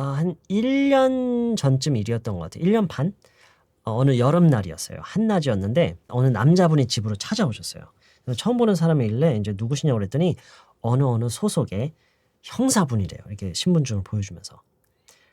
아, 한 1년 전쯤 일이었던 것 같아요. 1년 반? 어, 어느 여름날이었어요. 한낮이었는데 어느 남자분이 집으로 찾아오셨어요. 처음 보는 사람이길래 이제 누구시냐고 그랬더니 어느 어느 소속의 형사분이래요. 이렇게 신분증을 보여주면서.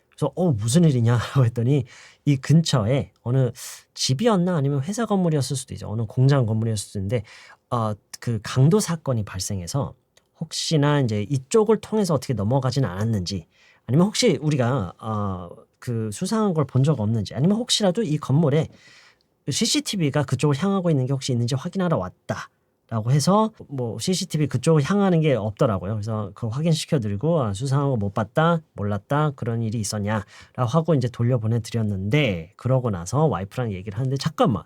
그래서 어 무슨 일이냐고 했더니 이 근처에 어느 집이었나 아니면 회사 건물이었을 수도 있죠. 어느 공장 건물이었을 수도 있는데 어 그 강도 사건이 발생해서 혹시나 이제 이쪽을 통해서 어떻게 넘어가지는 않았는지 아니면 혹시 우리가 어 그 수상한 걸 본 적 없는지 아니면 혹시라도 이 건물에 CCTV가 그쪽을 향하고 있는 게 혹시 있는지 확인하러 왔다. 라고 해서 뭐 CCTV 그쪽을 향하는 게 없더라고요. 그래서 그거 확인시켜 드리고 아, 수상한 거 못 봤다, 몰랐다, 그런 일이 있었냐라고 하고 이제 돌려보내 드렸는데 그러고 나서 와이프랑 얘기를 하는데 잠깐만.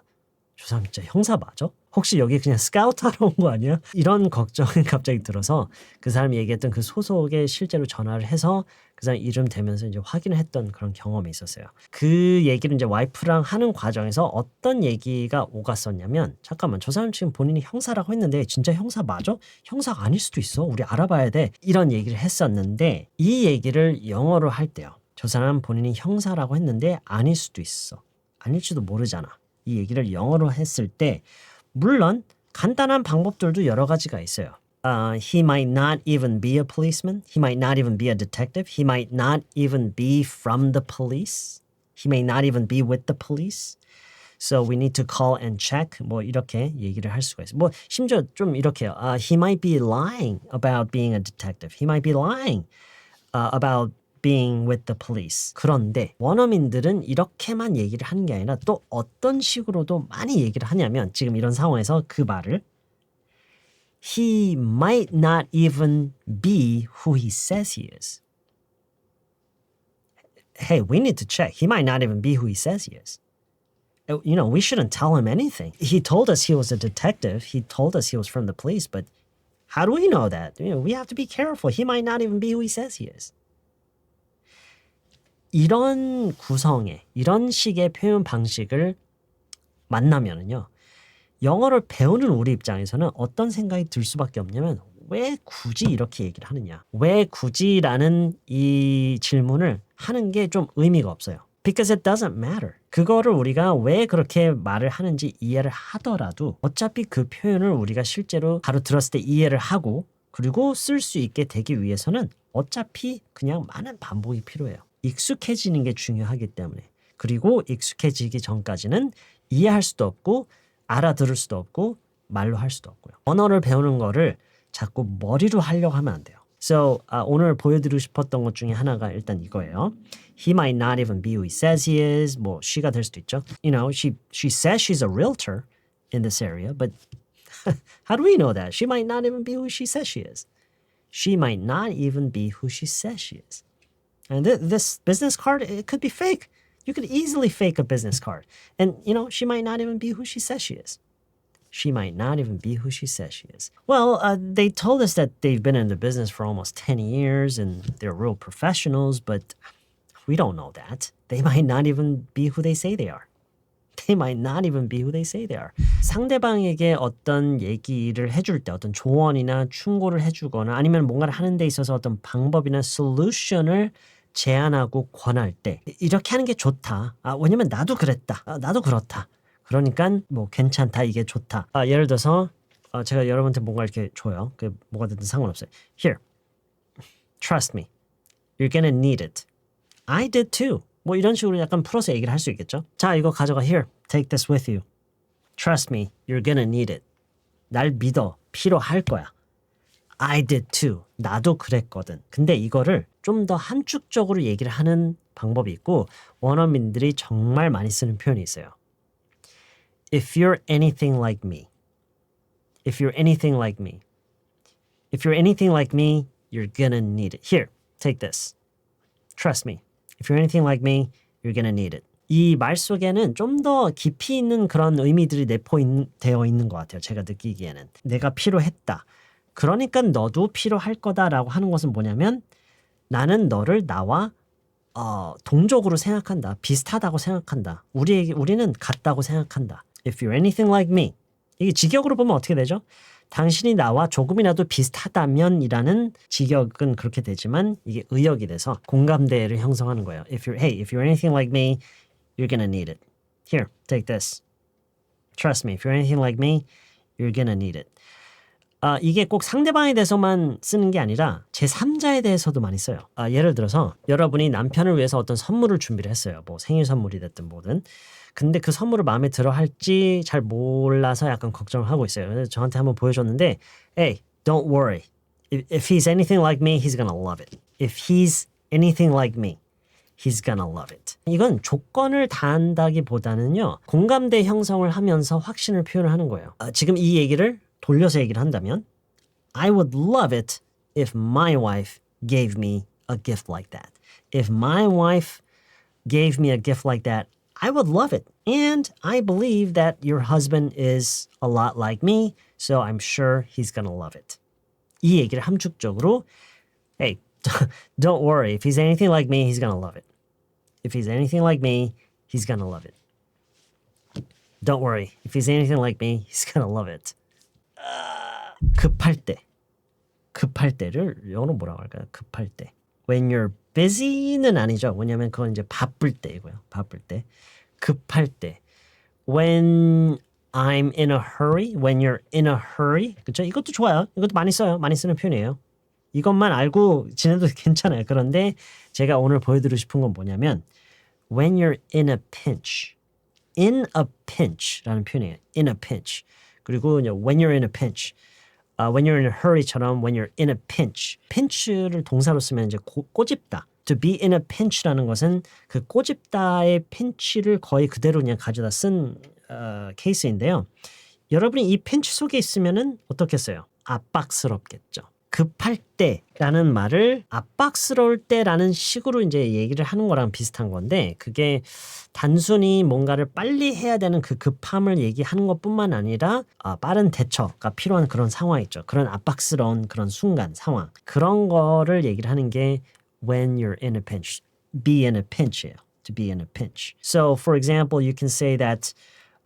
저 사람 진짜 형사 맞아? 혹시 여기 그냥 스카우트 하러 온 거 아니야? 이런 걱정이 갑자기 들어서 그 사람이 얘기했던 그 소속에 실제로 전화를 해서 그 사람 이름 대면서 이제 확인을 했던 그런 경험이 있었어요. 그 얘기를 이제 와이프랑 하는 과정에서 어떤 얘기가 오갔었냐면 잠깐만 저 사람 지금 본인이 형사라고 했는데 진짜 형사 맞아? 형사가 아닐 수도 있어. 우리 알아봐야 돼. 이런 얘기를 했었는데 이 얘기를 영어로 할 때요. 저 사람 본인이 형사라고 했는데 아닐 수도 있어. 아닐지도 모르잖아. 이 얘기를 영어로 했을 때 물론 간단한 방법들도 여러 가지가 있어요. Uh, he might not even be a policeman. He might not even be a detective. He might not even be from the police. He may not even be with the police. So we need to call and check. 뭐 이렇게 얘기를 할 수가 있어요. 뭐 심지어 좀 이렇게요. Uh, he might be lying about being a detective. He might be lying uh, about being with the police. 그런데 원어민들은 이렇게만 얘기를 하는 게 아니라 또 어떤 식으로도 많이 얘기를 하냐면 지금 이런 상황에서 그 말을 he might not even be who he says he is. Hey, we need to check. He might not even be who he says he is. Uh, You know, we shouldn't tell him anything. He told us he was a detective. He told us he was from the police, but how do we know that? You know, we have to be careful. He might not even be who he says he is. 이런 구성의 이런 식의 표현 방식을 만나면은요. 영어를 배우는 우리 입장에서는 어떤 생각이 들 수밖에 없냐면 왜 굳이 이렇게 얘기를 하느냐? 왜 굳이라는 이 질문을 하는 게 좀 의미가 없어요. Because it doesn't matter. 그거를 우리가 왜 그렇게 말을 하는지 이해를 하더라도 어차피 그 표현을 우리가 실제로 바로 들었을 때 이해를 하고 그리고 쓸 수 있게 되기 위해서는 어차피 그냥 많은 반복이 필요해요. 익숙해지는 게 중요하기 때문에. 그리고 익숙해지기 전까지는 이해할 수도 없고 알아들을 수도 없고 말로 할 수도 없고요. 언어를 배우는 거를 자꾸 머리로 하려고 하면 안 돼요. So 아, 오늘 보여드리고 싶었던 것 중에 하나가 일단 이거예요. He might not even be who he says he is. 뭐 she가 될 수도 있죠. You know, she she says she's a realtor in this area, but how do we know that? She might not even be who she says she is. She might not even be who she says she is. And th- this business card, it could be fake. You could easily fake a business card. And, you know, she might not even be who she says she is. She might not even be who she says she is. Well, uh, they told us that they've been in the business for almost 10 years and they're real professionals, but we don't know that. They might not even be who they say they are. They might not even be who they say they are. 상대방에게 어떤 얘기를 해줄 때 어떤 조언이나 충고를 해주거나 아니면 뭔가를 하는 데 있어서 어떤 방법이나 솔루션을 제안하고 권할 때 이렇게 하는 게 좋다. 아, 왜냐면 나도 그랬다. 아, 나도 그렇다. 그러니까 뭐 괜찮다. 이게 좋다. 아, 예를 들어서 아, 제가 여러분한테 뭔가 이렇게 줘요. 그 뭐가 됐든 상관없어요. Here, trust me. You're gonna need it. I did too. 뭐 이런 식으로 약간 풀어서 얘기를 할 수 있겠죠. 자, 이거 가져가. Here, take this with you. Trust me. You're gonna need it. 날 믿어. 필요할 거야. I did too. 나도 그랬거든. 근데 이거를 좀 더 함축적으로 얘기를 하는 방법이 있고 원어민들이 정말 많이 쓰는 표현이 있어요. If you're anything like me. If you're anything like me. If you're anything like me, you're gonna need it. Here, take this. Trust me. If you're anything like me, you're gonna need it. 이 말 속에는 좀 더 깊이 있는 그런 의미들이 내포되어 있는 것 같아요. 제가 느끼기에는. 내가 필요했다. 그러니까 너도 필요할 거다라고 하는 것은 뭐냐면 나는 너를 나와 어, 동족으로 생각한다. 비슷하다고 생각한다. 우리 우리는 같다고 생각한다. If you're anything like me, 이게 직역으로 보면 어떻게 되죠? 당신이 나와 조금이라도 비슷하다면이라는 직역은 그렇게 되지만 이게 의역이 돼서 공감대를 형성하는 거예요. If you're hey, if you're anything like me, you're gonna need it. Here, take this. Trust me, if you're anything like me, you're gonna need it. 아, 이게 꼭 상대방에 대해서만 쓰는 게 아니라 제 3자에 대해서도 많이 써요. 아, 예를 들어서 여러분이 남편을 위해서 어떤 선물을 준비를 했어요. 뭐 생일 선물이 됐든 뭐든. 근데 그 선물을 마음에 들어 할지 잘 몰라서 약간 걱정을 하고 있어요. 그래서 저한테 한번 보여줬는데, Hey, don't worry. If, if he's anything like me, he's gonna love it. If he's anything like me, he's gonna love it. 이건 조건을 다한다기보다는요, 공감대 형성을 하면서 확신을 표현을 하는 거예요. 아, 지금 이 얘기를 돌려서 얘기를 한다면, I would love it if my wife gave me a gift like that. If my wife gave me a gift like that, I would love it. And I believe that your husband is a lot like me, so I'm sure he's gonna love it. 이 얘기를 함축적으로, hey, don't worry. If he's anything like me, he's gonna love it. If he's anything like me, he's gonna love it. Don't worry. If he's anything like me, he's gonna love it. 아, 급할 때. 급할 때를 영어로 뭐라고 할까요? 급할 때. When you're busy는 아니죠. 왜냐면 그건 이제 바쁠 때이고요. 바쁠 때. 급할 때. When I'm in a hurry, when you're in a hurry. 그렇죠? 이것도 좋아요. 이것도 많이 써요. 많이 쓰는 표현이에요. 이것만 알고 지내도 괜찮아요. 그런데 제가 오늘 보여드리고 싶은 건 뭐냐면 when you're in a pinch. in a pinch라는 표현이에요. in a pinch. 그리고 when you're in a pinch. 아, when you're in a hurry처럼 when you're in a pinch. pinch를 동사로 쓰면 이제 고, 꼬집다. to be in a pinch라는 것은 그 꼬집다의 pinch를 거의 그대로 그냥 가져다 쓴 어, 케이스인데요. 여러분이 이 pinch 속에 있으면은 어떻겠어요? 압박스럽겠죠. 급할 때라는 말을 압박스러울 때라는 식으로 이제 얘기를 하는 거랑 비슷한 건데 그게 단순히 뭔가를 빨리 해야 되는 그 급함을 얘기하는 것뿐만 아니라 아, 빠른 대처가 필요한 그런 상황 있죠. 그런 압박스러운 그런 순간 상황 그런 거를 얘기를 하는 게 when you're in a pinch, be in a pinch예요. To be in a pinch. So, for example, you can say that,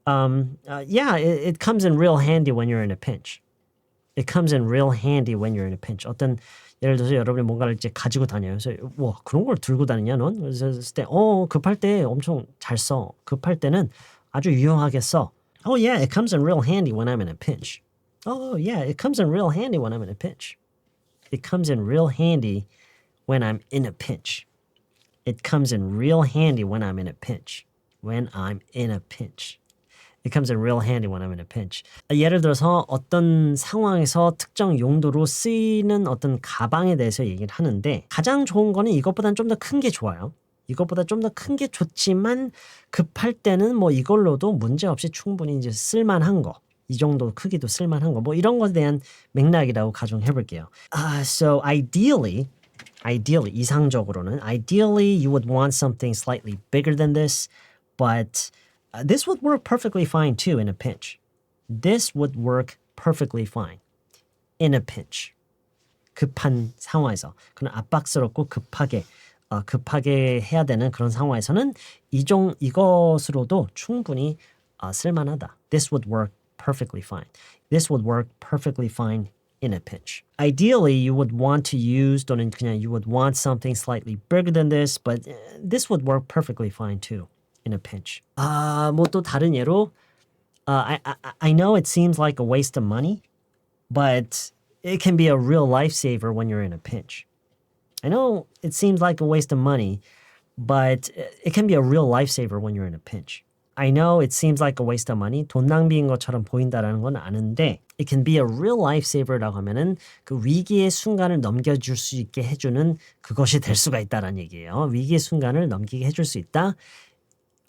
um, uh, yeah, it, it comes in real handy when you're in a pinch. It comes in real handy when you're in a pinch. 어떤 예를 들어서 여러분이 뭔가를 이제 가지고 다녀요. 그래서 와 그런 걸 들고 다니냐 넌? 그래서 했을 때, 어 급할 때 엄청 잘 써. 급할 때는 아주 유용하게 써. Oh yeah, it comes in real handy when I'm in a pinch. Oh yeah, it comes in real handy when I'm in a pinch. It comes in real handy when I'm in a pinch. It comes in real handy when I'm in a pinch. When I'm in a pinch. It comes in real handy when I'm in a pinch. 예를 들어서 어떤 상황에서 특정 용도로 쓰이는 어떤 가방에 대해서 얘기를 하는데 가장 좋은 거는 이것보다는 좀 더 큰 게 좋아요. 이것보다 좀 더 큰 게 좋지만 급할 때는 뭐 이걸로도 문제 없이 충분히 이제 쓸만한 거. 이 정도 크기도 쓸만한 거. 뭐 이런 것에 대한 맥락이라고 가정해 볼게요. Uh, so ideally ideally 이상적으로는 ideally you would want something slightly bigger than this but uh, this would work perfectly fine too in a pinch this would work perfectly fine in a pinch 급한 상황에서 그런 압박스럽고 급하게 어, 급하게 해야 되는 그런 상황에서는 이종 이것으로도 충분히 어, 쓸만하다 this would work perfectly fine this would work perfectly fine in a pinch. Ideally, you would want to use 또는 그냥 you would want something slightly bigger than this, but uh, this would work perfectly fine too in a pinch. 아, 뭐 또 다른 예로 uh, I, I I know it seems like a waste of money, but it can be a real lifesaver when you're in a pinch. I know it seems like a waste of money, but it can be a real lifesaver when you're in a pinch. I know it seems like a waste of money. 돈 낭비인 것처럼 보인다라는 건 아는데 it can be a real lifesaver라고 하면은 그 위기의 순간을 넘겨줄 수 있게 해주는 그것이 될 수가 있다라는 얘기예요. 위기의 순간을 넘기게 해줄 수 있다.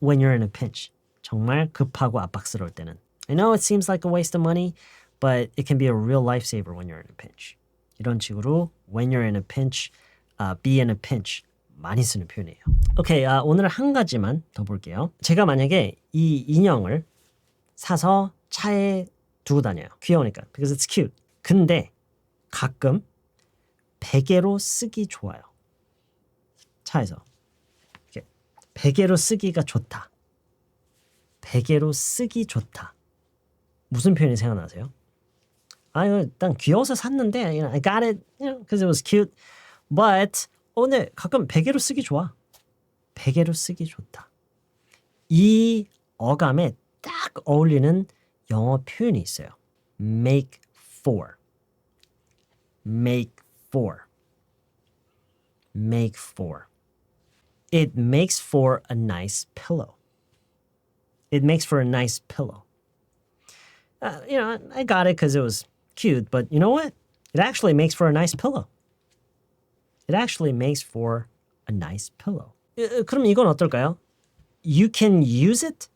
When you're in a pinch. 정말 급하고 압박스러울 때는. I know it seems like a waste of money, but it can be a real lifesaver when you're in a pinch. 이런 식으로 when you're in a pinch, uh, be in a pinch 많이 쓰는 표현이에요. 오케이, 아, 오늘 한 가지만 더 볼게요. 제가 만약에 이 인형을 사서 차에 두고 다녀요. 귀여우니까. Because it's cute. 근데 가끔 베개로 쓰기 좋아요. 차에서. 베개로 쓰기가 좋다. 베개로 쓰기 좋다. 무슨 표현이 생각나세요? 아 일단 귀여워서 샀는데 I got it because it was cute. But 어, 근데 가끔 베개로 쓰기 좋아. 베개로 쓰기 좋다. 이 어감에 딱 어울리는 영어 표현이 있어요. make for. make for. make for. It makes for a nice pillow. It makes for a nice pillow. Uh, you know, I got it because it was cute, but you know what? It actually makes for a nice pillow. It actually makes for a nice pillow. 어, 그럼 이건 어떨까요? You can use it.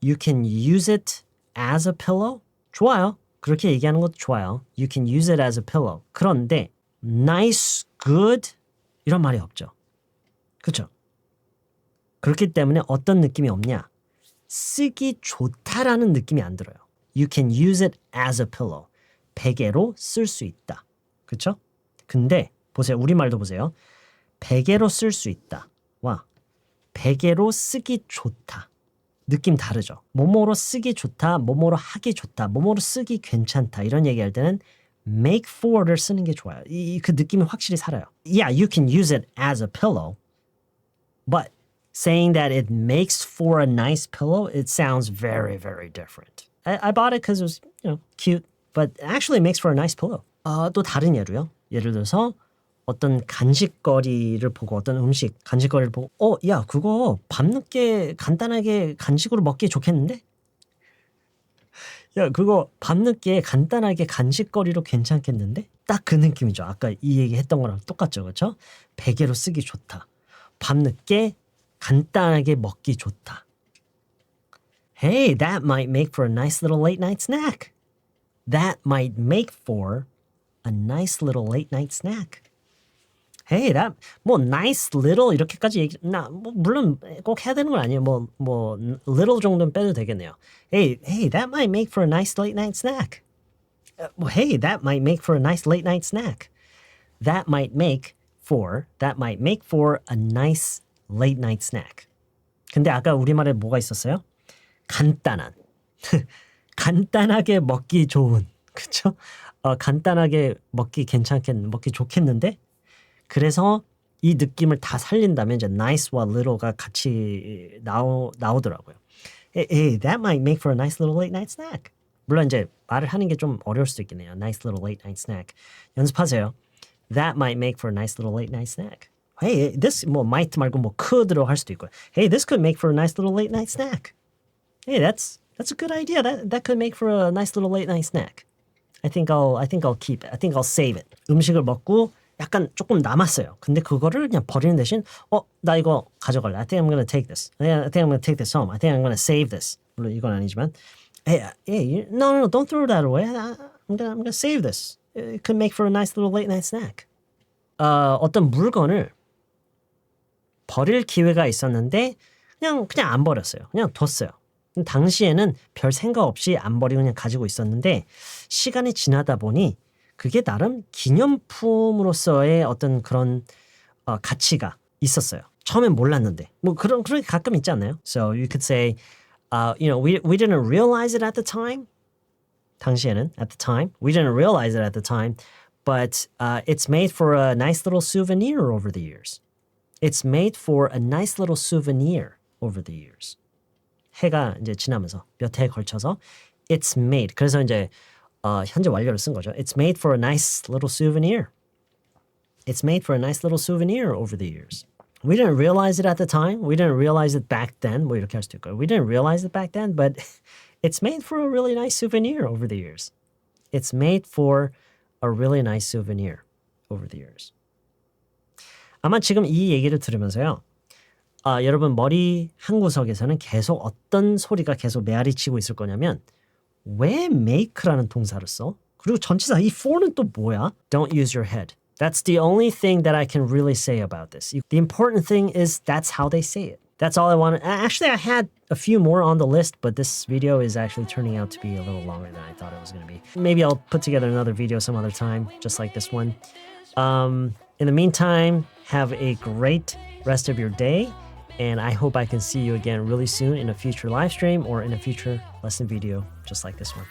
You can use it as a pillow. 좋아요. 그렇게 얘기하는 것도 좋아요. You can use it as a pillow. 그런데 nice, good 이런 말이 없죠. 그렇죠? 그렇기 때문에 어떤 느낌이 없냐? 쓰기 좋다라는 느낌이 안 들어요. You can use it as a pillow. 베개로 쓸 수 있다. 그렇죠? 근데 보세요. 우리말도 보세요. 베개로 쓸 수 있다. 와. 베개로 쓰기 좋다. 느낌 다르죠. 뭐뭐로 쓰기 좋다, 뭐뭐로 하기 좋다, 뭐뭐로 쓰기 괜찮다 이런 얘기할 때는 make for를 쓰는 게 좋아요. 이 그 느낌이 확실히 살아요. Yeah, you can use it as a pillow, but saying that it makes for a nice pillow, it sounds very, very different. I, I bought it because it was, you know, cute, but actually makes for a nice pillow. 어, 또 다른 예로요. 예를 들어서 어떤 간식거리를 보고 어떤 음식 간식거리를 보고 어, 야, 그거 밤늦게 간단하게 간식으로 먹기 좋겠는데? 야, 그거 밤늦게 간단하게 간식거리로 괜찮겠는데? 딱 그 느낌이죠. 아까 이 얘기 했던 거랑 똑같죠. 그렇죠? 베개로 쓰기 좋다. 밤늦게 간단하게 먹기 좋다. Hey, that might make for a nice little late night snack. That might make for a nice little late night snack. Hey, that 뭐 nice little 이렇게까지 얘기 나뭐 물론 꼭 해야 되는 건 아니에요. 뭐뭐 little 정도는 빼도 되겠네요. Hey, hey, that might make for a nice late night snack. Uh, well, hey, that might make for a nice late night snack. That might make for that might make for a nice late night snack. 근데 아까 우리말에 뭐가 있었어요? 간단한. 간단하게 먹기 좋은. 그쵸? 어, 간단하게 먹기 괜찮겠, 먹기 좋겠는데? 그래서 이 느낌을 다 살린다면 이제 nice와 little가 같이 나오, 나오더라고요. Hey, hey, that might make for a nice little late night snack. 물론 이제 말을 하는 게 좀 어려울 수도 있겠네요. Nice little late night snack. 연습하세요. That might make for a nice little late night snack. Hey, this 뭐 might 말고 뭐 could로 할 수도 있고요. Hey, this could make for a nice little late night snack. Hey, that's that's a good idea. That that could make for a nice little late night snack. I think I'll I think I'll keep it. I think I'll save it. 음식을 먹고 약간 조금 남았어요. 근데 그거를 그냥 버리는 대신 어, 나 이거 가져갈래. I think I'm gonna take this. I think I'm gonna take this home. I think I'm gonna save this. 물론 이건 아니지만 Hey, hey, no, no, no, don't throw that away. I'm gonna, I'm gonna save this. It could make for a nice little late night snack. 어, 어떤 물건을 버릴 기회가 있었는데 그냥 그냥 안 버렸어요. 그냥 뒀어요. 당시에는 별 생각 없이 안 버리고 그냥 가지고 있었는데 시간이 지나다 보니 그게 나름 기념품으로서의 어떤 그런 어, 가치가 있었어요. 처음엔 몰랐는데 뭐 그런 그런 게 가끔 있지 않나요? So you could say, uh, you know, we we didn't realize it at the time. 당시에는 at the time we didn't realize it at the time, but uh, it's made for a nice little souvenir over the years. It's made for a nice little souvenir over the years. 해가 이제 지나면서 몇 해에 걸쳐서 it's made. 그래서 이제 어, 현재 완료를 쓴 거죠. It's made for a nice little souvenir. It's made for a nice little souvenir over the years. We didn't realize it at the time. We didn't realize it back then. 뭐 이렇게 할 수도 있고요. We didn't realize it back then, but it's made for a really nice souvenir over the years. It's made for a really nice souvenir over the years. 아마 지금 이 얘기를 들으면서요. 아, 여러분 머리 한 구석에서는 계속 어떤 소리가 계속 메아리치고 있을 거냐면 왜 make라는 동사를 써? 그리고 전치사 이 for는 또 뭐야? Don't use your head. That's the only thing that I can really say about this. The important thing is that's how they say it. That's all I wanted. Actually, I had a few more on the list, but this video is actually turning out to be a little longer than I thought it was going to be. Maybe I'll put together another video some other time, just like this one. Um, in the meantime, have a great rest of your day And I hope I can see you again really soon in a future live stream or in a future lesson video just like this one.